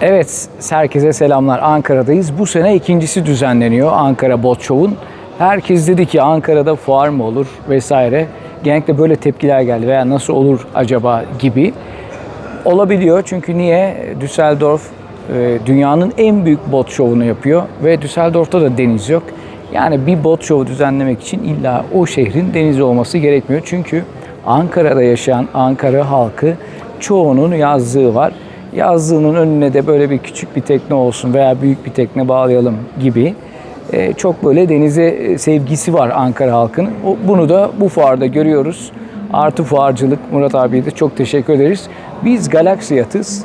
Evet, herkese selamlar. Ankara'dayız. Bu sene ikincisi düzenleniyor Ankara Bot Show'un. Herkes dedi ki Ankara'da fuar mı olur vesaire. Genellikle böyle tepkiler geldi veya nasıl olur acaba gibi. Olabiliyor çünkü niye? Düsseldorf e, dünyanın en büyük bot şovunu yapıyor ve Düsseldorf'ta da deniz yok. Yani bir bot şovu düzenlemek için illa o şehrin denizi olması gerekmiyor. Çünkü Ankara'da yaşayan Ankara halkı çoğunun yazlığı var. Yazlığının önüne de böyle bir küçük bir tekne olsun veya büyük bir tekne bağlayalım gibi e, çok böyle denize e, sevgisi var Ankara halkının. Bunu da bu fuarda görüyoruz. Artı fuarcılık Murat abiye de çok teşekkür ederiz. Biz Galaxy Yatız.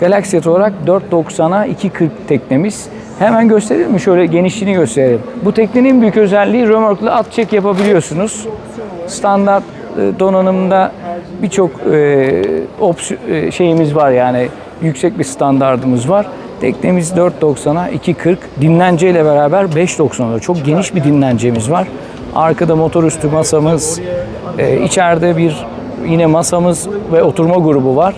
Galaxy Yat olarak 4.90'a 2.40 teknemiz. Hemen gösterelim mi? Şöyle genişliğini gösterelim. Bu teknenin en büyük özelliği römorklu at çek yapabiliyorsunuz. Standart e, donanımda birçok e, e, şeyimiz var yani yüksek bir standardımız var. Teknemiz 4.90'a 2.40 dinlenceyle beraber 5.90'a çok geniş bir dinlencemiz var. Arkada motorüstü masamız, e, içeride bir yine masamız ve oturma grubu var.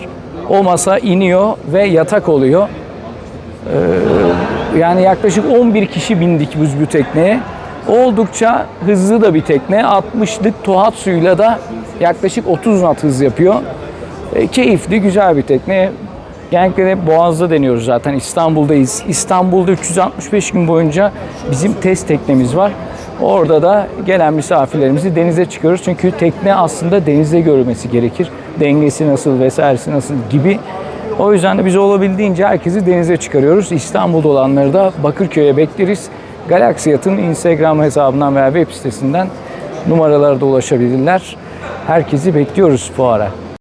O masa iniyor ve yatak oluyor. Ee, yani yaklaşık 11 kişi bindik biz bu tekneye. Oldukça hızlı da bir tekne. 60'lık tuhat suyla da yaklaşık 30 knot hız yapıyor. E, keyifli, güzel bir tekne. Genellikle de Boğaz'da deniyoruz zaten. İstanbul'dayız. İstanbul'da 365 gün boyunca bizim test teknemiz var. Orada da gelen misafirlerimizi denize çıkarıyoruz. Çünkü tekne aslında denizde görülmesi gerekir. Dengesi nasıl vesairesi nasıl gibi. O yüzden de biz olabildiğince herkesi denize çıkarıyoruz. İstanbul'da olanları da Bakırköy'e bekleriz. Galaxy Yat'ın Instagram hesabından veya web sitesinden numaralara da ulaşabilirler. Herkesi bekliyoruz fuara.